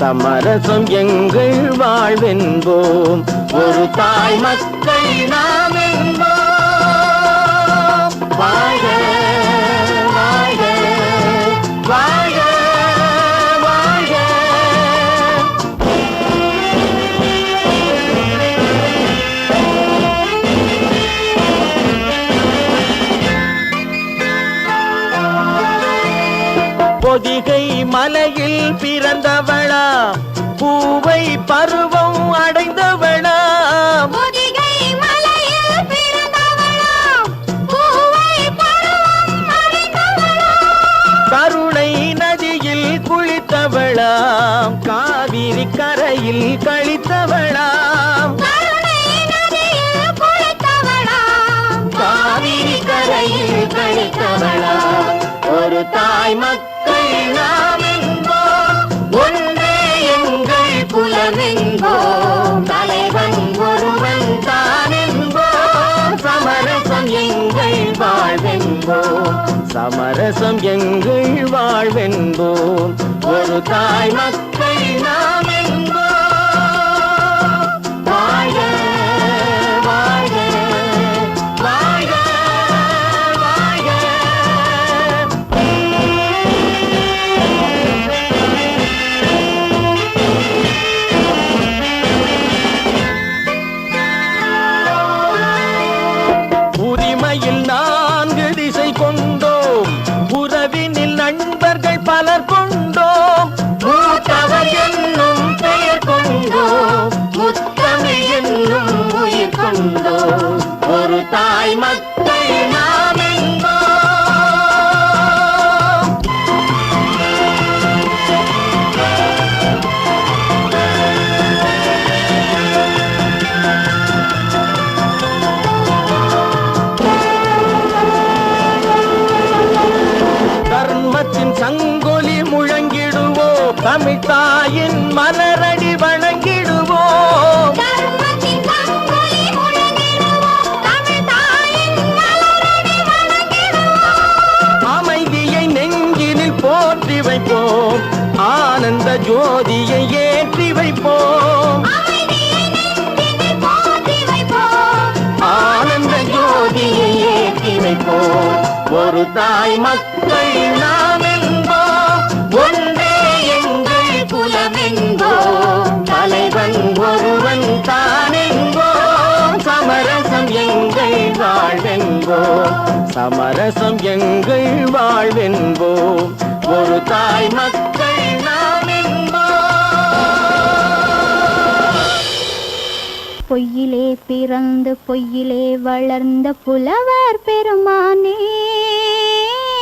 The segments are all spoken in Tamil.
சமரசம் எங்கள் வாழ்வென்போம். ஒரு தாய் மக்கள் நாம் வாழ்க வாழ்க வாழ்க பொதிகை பிறந்தவளாம். பூவை பருவம் அடைந்தவளாம். கருணை நதியில் குளித்தவளாம் காவிரி கரையில் கழித்தவளாம். காவிரி கரையில் கழித்தவளாம் ஒரு தாய் மக்கள் வாழ்வென்போம் ஒரு தாய் உயிர் ஒரு தாய் மக்கள் தாய் மக்கள் நாம் என்போம் ஒன்றே எங்கள் குலம் தலைவன் ஒருவன் தான் சமரசம் எங்கள் வாழ்வென்போம் சமரசம் எங்கள் வாழ்வென்போம் ஒரு தாய் மக்கள் பொய்யிலே பிறந்து பொய்யிலே வளர்ந்த புலவர் பெருமானே.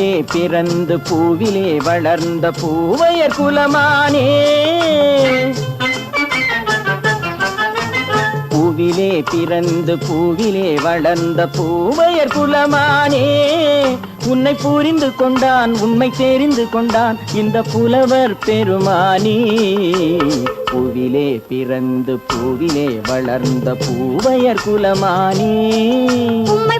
பூவிலே பிறந்து பூவிலே வளர்ந்த பூவையர் குலமானே. பூவிலே பிறந்து பூவிலே வளர்ந்த பூவையர் குலமானே. உன்னை புரிந்து கொண்டான் உண்மை தெரிந்து கொண்டான் இந்த புலவர் பெருமானி. பூவிலே பிறந்து பூவிலே வளர்ந்த பூவையர் குலமானி. உண்மை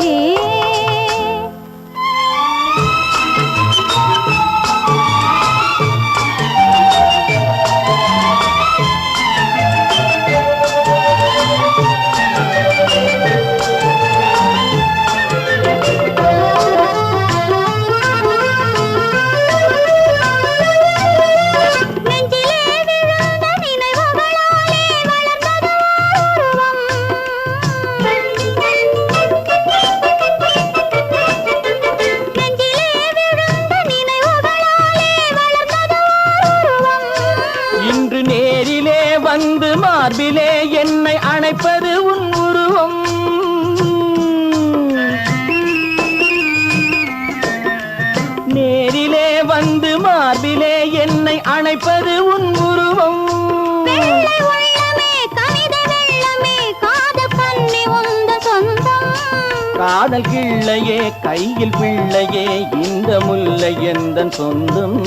காதல் கிள்ளையே கையில் பிள்ளையே இந்த முல்லை எந்த சொந்தம்?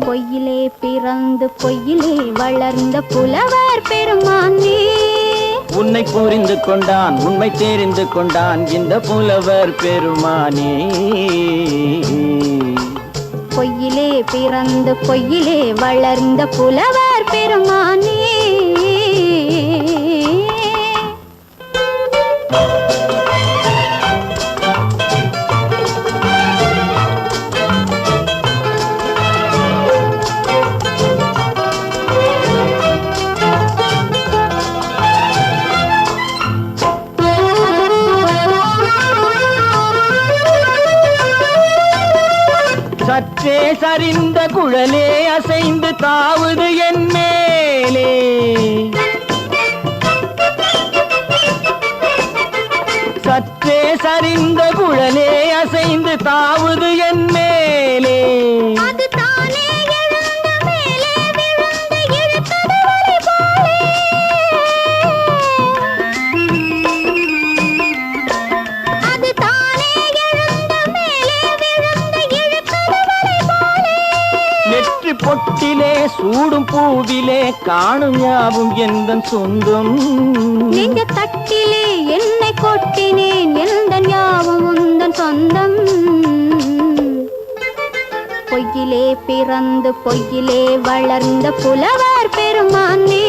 பொய்யிலே பிறந்து பொய்யிலே வளர்ந்த புலவர் பெருமானே. உன்னை புரிந்து கொண்டான் உண்மை தெரிந்து கொண்டான் இந்த புலவர் பெருமானே. பொய்யிலே பிறந்து பொய்யிலே வளர்ந்த புலவர் பெருமானே. சற்றே சரிந்த குழலே அசைந்து தாவுது என் மேலே. சற்றே சரிந்த குழலே அசைந்து தாவுது என் மேலே. சூடும் பூவிலே காணும் யாவும் எந்த சொந்தம்? நெஞ்ச தட்டிலே என்னை கொட்டினேன் எந்த ஞாபகம் உந்தன் சொந்தம்? பொய்யிலே பிறந்து பொய்யிலே வளர்ந்த புலவர் பெருமானே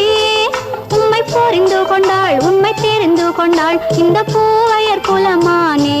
உண்மை புரிந்து கொண்டாள் உண்மை தெரிந்து கொண்டாள் இந்த பூவையர் குலமானே.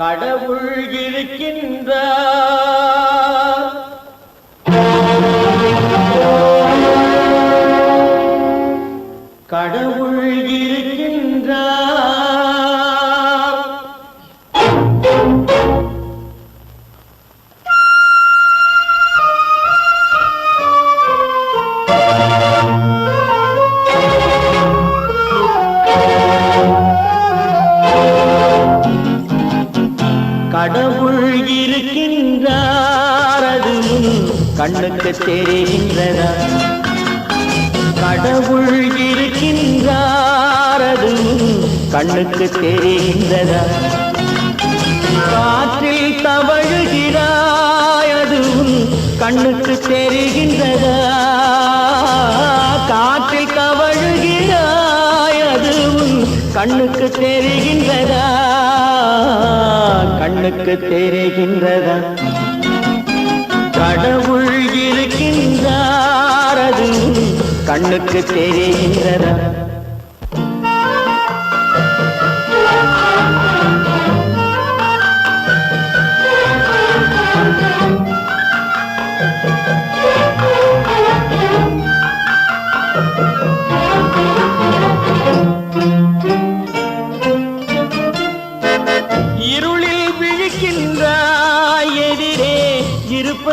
கடவுள் இருக்கின்றார். கண்ணுக்கு தெரிகின்றதா? காற்றில் கவழுகிறாய் அதுவும் கண்ணுக்கு தெரிகின்றதா? கண்ணுக்கு தெரிகின்றதா? கடவுள் இருக்கின்றார் அதுவும் கண்ணுக்கு தெரிகின்றதா?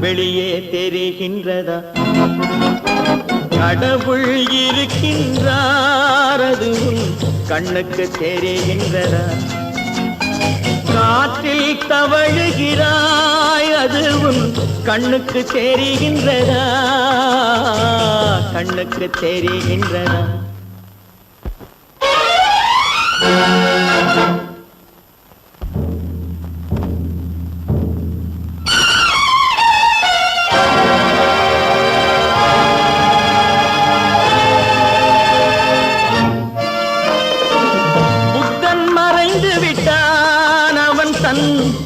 வெளியே தெரிகின்றதா? கடவுள் இருக்கின்றாரது கண்ணுக்கு தெரிகின்றதா? காற்றில் தவழுகிறாய் அதுவும் கண்ணுக்கு தெரிகின்றதா? கண்ணுக்கு தெரிகின்றதா?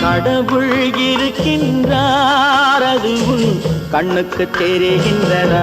கடவுள் இருக்கின்றார் அதுவும் கண்ணுக்கு தெரிகின்றதா?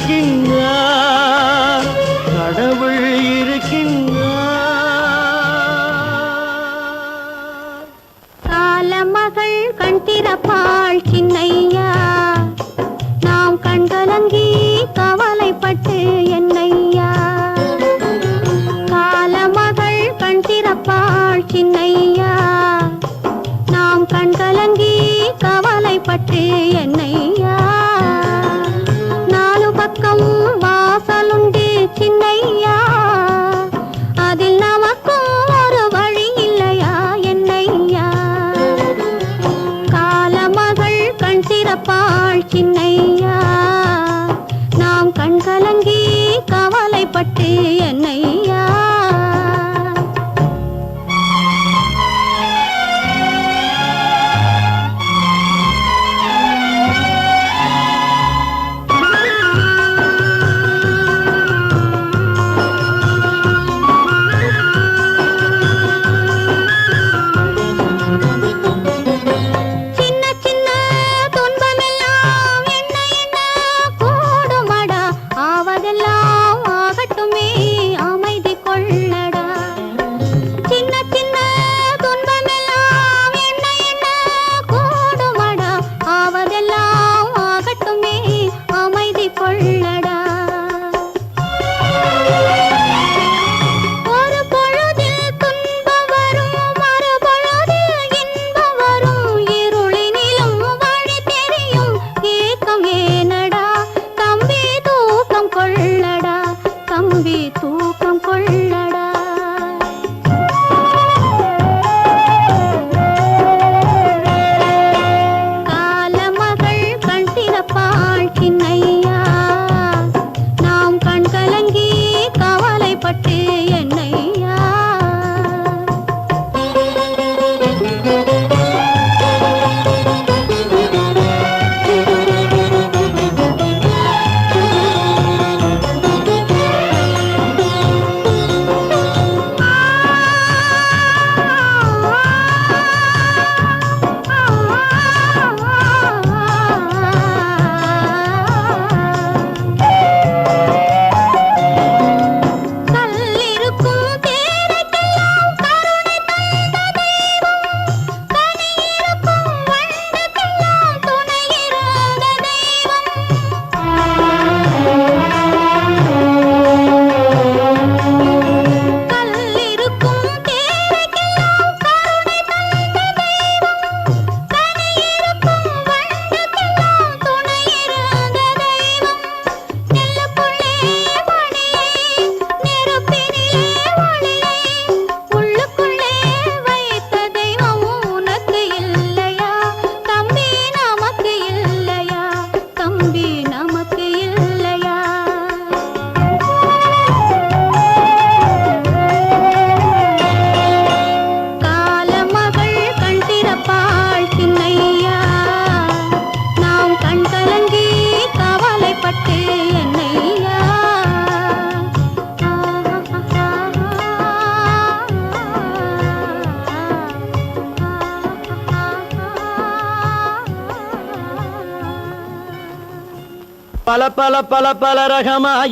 பல பல பல பல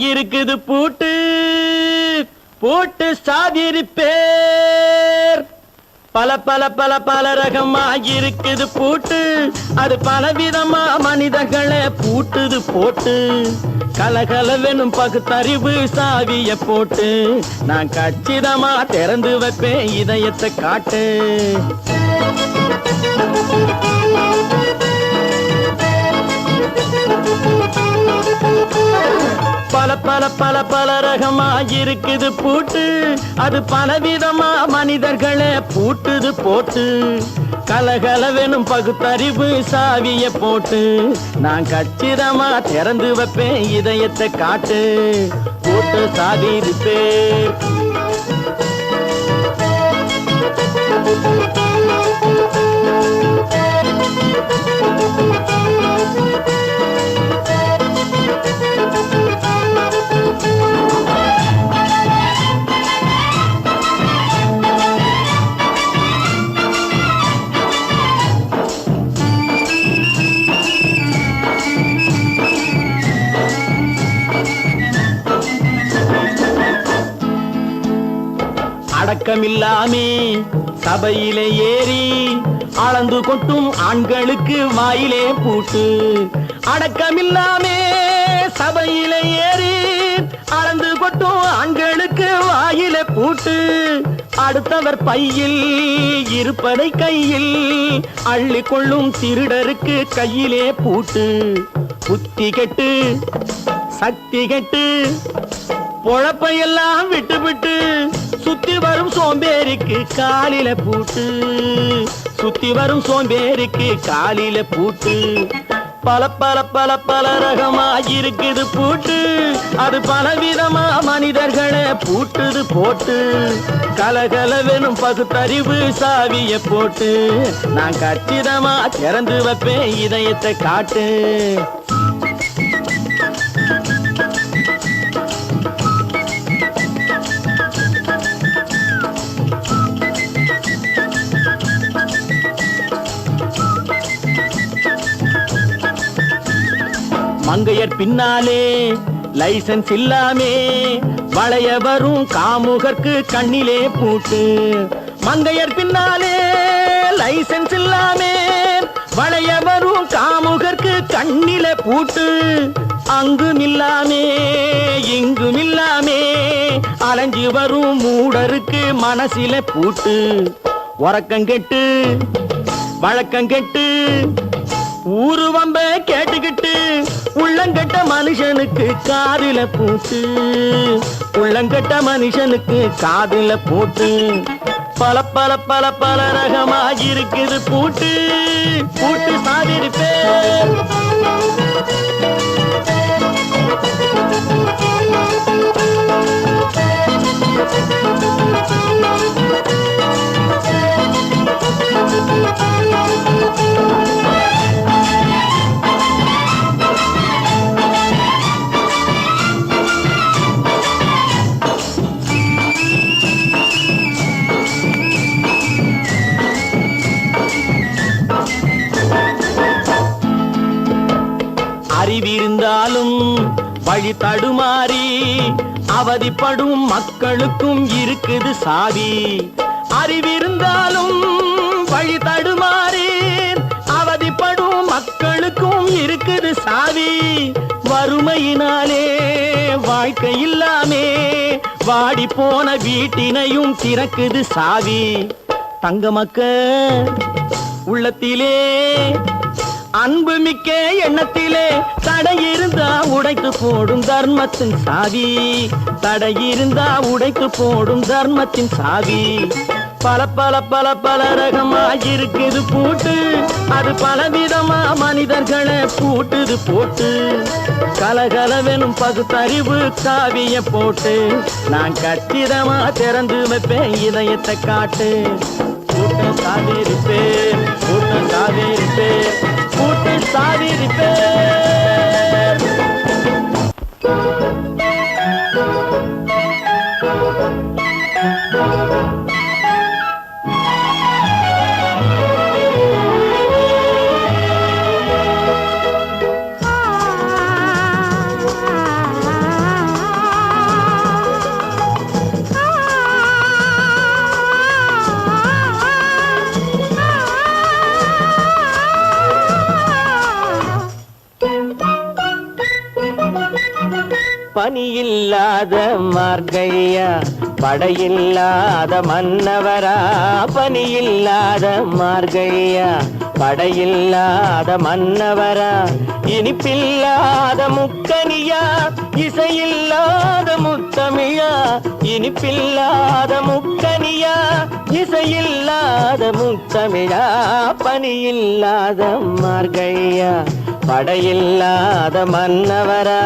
இருக்குது பூட்டு பூட்டு சாதிரி பேர். பல பல பல பல ரகமா இருக்குது பூட்டு அது பலவிதமா மனிதர்களை பூட்டுது போட்டு. கலகலவெனும் பகுத்தறிவு சாவிய போட்டு நான் கச்சிதமா திறந்து வைப்பேன் இதயத்தை காட்டு. பல பல பல பல ரகமா இருக்குது பூட்டு. அது பலவிதமா மனிதர்களை பூட்டுது போட்டு. கலகலவெனும் பகுத்தறிவு சாவிய போட்டு. நான் கச்சிதமா திறந்து வைப்பேன் இதயத்தை காட்டு. போட்டு சாதி இருப்பேன் அடக்கமில்லாமே சபையிலே ஏறி அளந்து கொட்டும் ஆண்களுக்கு வாயிலே பூட்டு. அடக்கமில்லாமே சபையிலே ஏறி அளந்து கொட்டும் ஆண்களுக்கு வாயிலே பூட்டு. அடுத்தவர் பையில் இருப்பதை கையில் அள்ளி கொள்ளும் திருடருக்கு கையிலே பூட்டு. புத்தி கெட்டு சக்தி கெட்டு பொழப்பையெல்லாம் விட்டு விட்டு சுத்தி வரும் சோம்பேறிக்கு காலில பூட்டு. சுத்தி வரும் சோம்பேறிக்கு காலில பூட்டு. பல பல பல பல ரகமா இருக்குது பூட்டு. அது பலவிதமா மனிதர்களை பூட்டுது போட்டு. கலகலவெனும் பகுத்தறிவு சாவிய போட்டு. நான் கச்சிதமா திறந்து வைப்பேன் இதயத்தை காட்டு. மங்கையர் பின்னாலே லைசன்ஸ் இல்லாமே வளைய வரும் காமுகர்க்கு கண்ணிலே பூட்டு மங்கையர் பின்னாலே லைசன்ஸ் இல்லாமே வளைய வரும் காமுகர்க்கு கண்ணில பூட்டு அங்கும் இல்லாமே இங்கும் இல்லாமே அலைஞ்சு வரும் மூடருக்கு மனசில பூட்டு. உறக்கம் கெட்டு வழக்கம் கெட்டு ஊரு வம்ப கேட்டுக்கிட்டு உள்ளங்கட்ட மனுஷனுக்கு காதில பூட்டு உள்ளங்கட்ட மனுஷனுக்கு காதில பூட்டு பல பல பல பல ரகமா இருக்குது பூட்டு பூட்டு சாதிருப்பேன் அறிவிருந்தாலும் வழி தடுமாறி அவதிப்படும் மக்களுக்கும் இருக்குது சாவி அறிவிருந்தாலும் வழி தடுமாறி அவதிப்படும் மக்களுக்கும் இருக்குது சாவி வறுமையினாலே வாழ்க்கை இல்லாமே வாடி போன வீட்டினையும் திறக்குது சாவி தங்க மக்க உள்ளத்திலே அன்பு மிக்க எண்ணத்திலே தடையிருந்தா உடைத்து போடும் தர்மத்தின் சாவி. தடையிருந்தா உடைத்து போடும் தர்மத்தின் சாவி. பல பல பல பல ரகமா இருக்குது பூட்டு. அது பலவிதமா மனிதர்களை பூட்டுது போட்டு. கலகலவெனும் பகுத்தறிவு காவிய போட்டு. நான் கச்சிதமா திறந்து வைப்பேன் இதயத்தை காட்டு. கூட்டம் சாதிருப்பேன் கூட்டம் சாதிருப்பேன் சாதிருப்பேன் படையில்லாத மார்கையா படையில்லாத மன்னவரா பணியில்லாத மார்கையா படையில்லாத மன்னவரா இனிப்பில்லாத முக்கனியா இசையில்லாத முத்தமியா இனிப்பில்லாத முக்கனியா இசையில்லாத முத்தமிழா பணியில்லாத மார்கையா படையில்லாத மன்னவரா.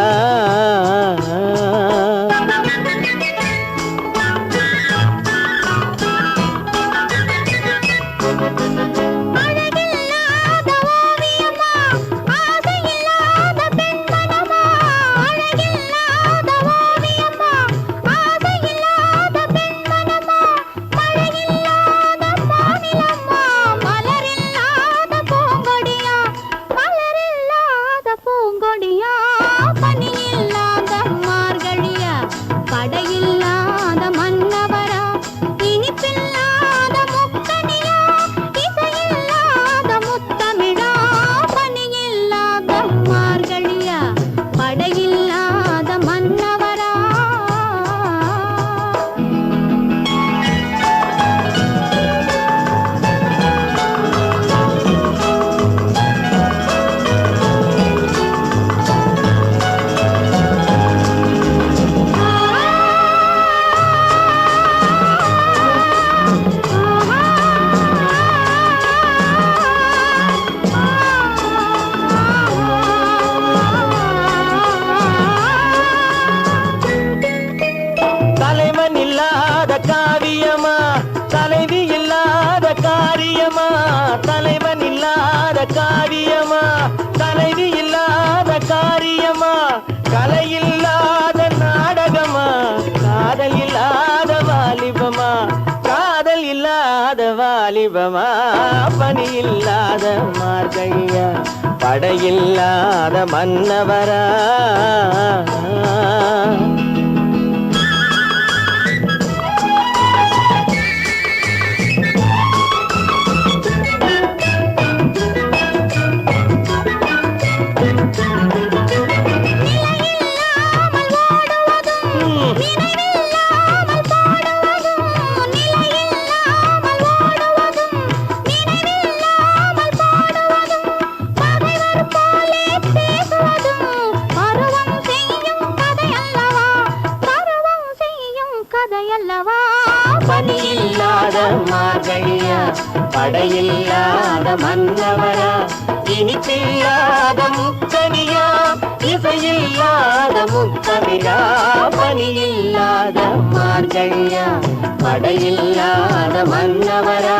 படையில்லாத மன்னவரா. அடையில்லாத மன்னவனா இனிப்பில்லாத முக்கனியா இசையில்லாத முத்தமிழா பணியில்லாத மார்கழியா படையில்லாத மன்னவரா